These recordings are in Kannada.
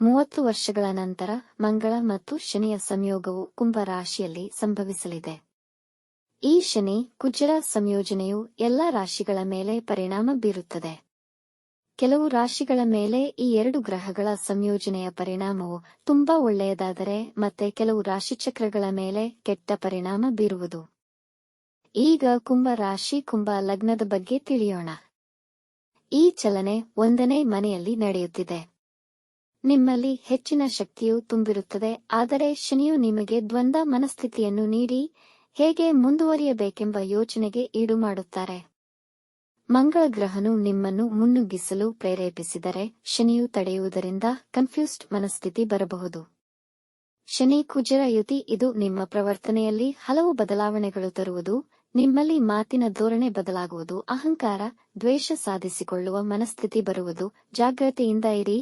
ಮೂವತ್ತು ವರ್ಷಗಳ ನಂತರ ಮಂಗಳ ಮತ್ತು ಶನಿಯ ಸಂಯೋಗವು ಕುಂಭ ರಾಶಿಯಲ್ಲಿ ಸಂಭವಿಸಲಿದೆ. ಈ ಶನಿ ಕುಜರ ಸಂಯೋಜನೆಯು ಎಲ್ಲ ರಾಶಿಗಳ ಮೇಲೆ ಪರಿಣಾಮ ಬೀರುತ್ತದೆ. ಕೆಲವು ರಾಶಿಗಳ ಮೇಲೆ ಈ ಎರಡು ಗ್ರಹಗಳ ಸಂಯೋಜನೆಯ ಪರಿಣಾಮವು ತುಂಬಾ ಒಳ್ಳೆಯದಾದರೆ ಮತ್ತೆ ಕೆಲವು ರಾಶಿಚಕ್ರಗಳ ಮೇಲೆ ಕೆಟ್ಟ ಪರಿಣಾಮ ಬೀರುವುದು. ಈಗ ಕುಂಭ ರಾಶಿ ಕುಂಭ ಲಗ್ನದ ಬಗ್ಗೆ ತಿಳಿಯೋಣ. ಈ ಚಲನೆ ಒಂದನೇ ಮನೆಯಲ್ಲಿ ನಡೆಯುತ್ತಿದೆ. ನಿಮ್ಮಲ್ಲಿ ಹೆಚ್ಚಿನ ಶಕ್ತಿಯು ತುಂಬಿರುತ್ತದೆ, ಆದರೆ ಶನಿಯು ನಿಮಗೆ ದ್ವಂದ್ವ ಮನಸ್ಥಿತಿಯನ್ನು ನೀಡಿ ಹೇಗೆ ಮುಂದುವರಿಯಬೇಕೆಂಬ ಯೋಚನೆಗೆ ಈಡು ಮಾಡುತ್ತಾರೆ ಮಂಗಳ ಗ್ರಹನು ನಿಮ್ಮನ್ನು ಮುನ್ನುಗ್ಗಿಸಲು ಪ್ರೇರೇಪಿಸಿದರೆ ಶನಿಯು ತಡೆಯುವುದರಿಂದ ಕನ್ಫ್ಯೂಸ್ಡ್ ಮನಸ್ಥಿತಿ ಬರಬಹುದು. ಶನಿ ಕುಜರ ಯುತಿ, ಇದು ನಿಮ್ಮ ಪ್ರವರ್ತನೆಯಲ್ಲಿ ಹಲವು ಬದಲಾವಣೆಗಳು ತರುವುದು, ನಿಮ್ಮಲ್ಲಿ ಮಾತಿನ ಧೋರಣೆ ಬದಲಾಗುವುದು, ಅಹಂಕಾರ ದ್ವೇಷ ಸಾಧಿಸಿಕೊಳ್ಳುವ ಮನಸ್ಥಿತಿ ಬರುವುದು, ಜಾಗ್ರತೆಯಿಂದ ಇರಿ.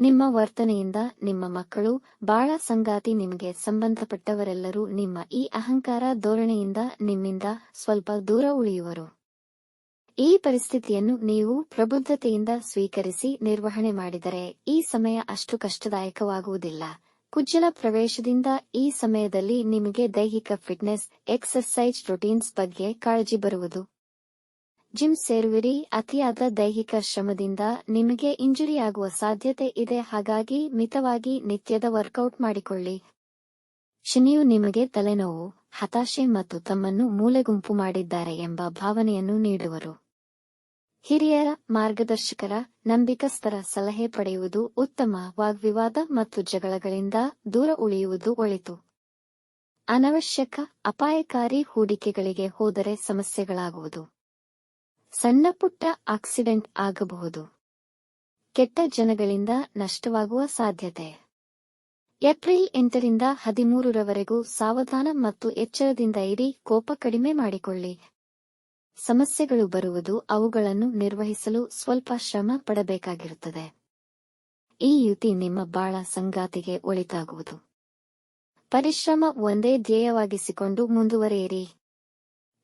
ನಿಮ್ಮ ವರ್ತನೆಯಿಂದ ನಿಮ್ಮ ಮಕ್ಕಳು ಬಾಳ ಸಂಗಾತಿ ನಿಮಗೆ ಸಂಬಂಧಪಟ್ಟವರೆಲ್ಲರೂ ನಿಮ್ಮ ಈ ಅಹಂಕಾರ ಧೋರಣೆಯಿಂದ ನಿಮ್ಮಿಂದ ಸ್ವಲ್ಪ ದೂರ ಉಳಿಯುವರು. ಈ ಪರಿಸ್ಥಿತಿಯನ್ನು ನೀವು ಪ್ರಬುದ್ಧತೆಯಿಂದ ಸ್ವೀಕರಿಸಿ ನಿರ್ವಹಣೆ ಮಾಡಿದರೆ ಈ ಸಮಯ ಅಷ್ಟು ಕಷ್ಟದಾಯಕವಾಗುವುದಿಲ್ಲ. ಕುಜ್ಜಲ ಪ್ರವೇಶದಿಂದ ಈ ಸಮಯದಲ್ಲಿ ನಿಮಗೆ ದೈಹಿಕ ಫಿಟ್ನೆಸ್, ಎಕ್ಸರ್ಸೈಜ್, ರೊಟೀನ್ಸ್ ಬಗ್ಗೆ ಕಾಳಜಿ ಬರುವುದು. ಜಿಮ್ ಸೇರುವಿರಿ. ಅತಿಯಾದ ದೈಹಿಕ ಶ್ರಮದಿಂದ ನಿಮಗೆ ಇಂಜುರಿಯಾಗುವ ಸಾಧ್ಯತೆ ಇದೆ. ಹಾಗಾಗಿ ಮಿತವಾಗಿ ನಿತ್ಯದ ವರ್ಕೌಟ್ ಮಾಡಿಕೊಳ್ಳಿ. ಶನಿಯು ನಿಮಗೆ ತಲೆನೋವು, ಹತಾಶೆ ಮತ್ತು ತಮ್ಮನ್ನು ಮೂಲೆಗುಂಪು ಮಾಡಿದ್ದಾರೆ ಎಂಬ ಭಾವನೆಯನ್ನು ನೀಡುವರು. ಹಿರಿಯರ ಮಾರ್ಗದರ್ಶಕರ ನಂಬಿಕಸ್ಥರ ಸಲಹೆ ಪಡೆಯುವುದು ಉತ್ತಮ. ವಾಗ್ವಿವಾದ ಮತ್ತು ಜಗಳಗಳಿಂದ ದೂರ ಉಳಿಯುವುದು ಒಳಿತು. ಅನವಶ್ಯಕ, ಅಪಾಯಕಾರಿ ಹೂಡಿಕೆಗಳಿಗೆ ಹೋದರೆ ಸಮಸ್ಯೆಗಳಾಗುವುದು. ಸಣ್ಣ ಪುಟ್ಟ ಆಕ್ಸಿಡೆಂಟ್ ಆಗಬಹುದು. ಕೆಟ್ಟ ಜನಗಳಿಂದ ನಷ್ಟವಾಗುವ ಸಾಧ್ಯತೆ. ಏಪ್ರಿಲ್ ಎಂಟರಿಂದ ಹದಿಮೂರರವರೆಗೂ ಸಾವಧಾನ ಮತ್ತು ಎಚ್ಚರದಿಂದ ಇರಿ ಕೋಪ ಕಡಿಮೆ ಮಾಡಿಕೊಳ್ಳಿ. ಸಮಸ್ಯೆಗಳು ಬರುವುದು ಅವುಗಳನ್ನು ನಿರ್ವಹಿಸಲು ಸ್ವಲ್ಪ ಶ್ರಮ ಪಡಬೇಕಾಗಿರುತ್ತದೆ. ಈ ಯುತಿ ನಿಮ್ಮ ಬಾಳ ಸಂಗಾತಿಗೆ ಒಳಿತಾಗುವುದು. ಪರಿಶ್ರಮ ಒಂದೇ ಧ್ಯೇಯವಾಗಿಸಿಕೊಂಡು ಮುಂದುವರಿಯಿರಿ.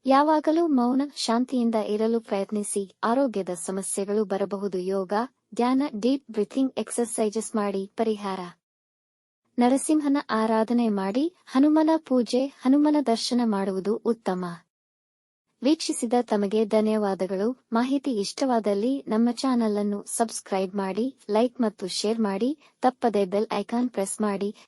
ಯಾವಾಗಲೂ ಮೌನ, ಶಾಂತಿಯಿಂದ ಇರಲು ಪ್ರಯತ್ನಿಸಿ. ಆರೋಗ್ಯದ ಸಮಸ್ಯೆಗಳು ಬರಬಹುದು. ಯೋಗ, ಧ್ಯಾನ, ಡೀಪ್ ಬ್ರೀಥಿಂಗ್ ಎಕ್ಸರ್ಸೈಜಸ್ ಮಾಡಿ. ಪರಿಹಾರ. ನರಸಿಂಹನ ಆರಾಧನೆ ಮಾಡಿ. ಹನುಮನ ಪೂಜೆ, ಹನುಮನ ದರ್ಶನ ಮಾಡುವುದು ಉತ್ತಮ. ವೀಕ್ಷಿಸಿದ ತಮಗೆ ಧನ್ಯವಾದಗಳು. ಮಾಹಿತಿ ಇಷ್ಟವಾದಲ್ಲಿ ನಮ್ಮ ಚಾನಲ್ ಅನ್ನು ಸಬ್ಸ್ಕ್ರೈಬ್ ಮಾಡಿ, ಲೈಕ್ ಮತ್ತು ಶೇರ್ ಮಾಡಿ. ತಪ್ಪದೆ ಬೆಲ್ ಐಕಾನ್ ಪ್ರೆಸ್ ಮಾಡಿ.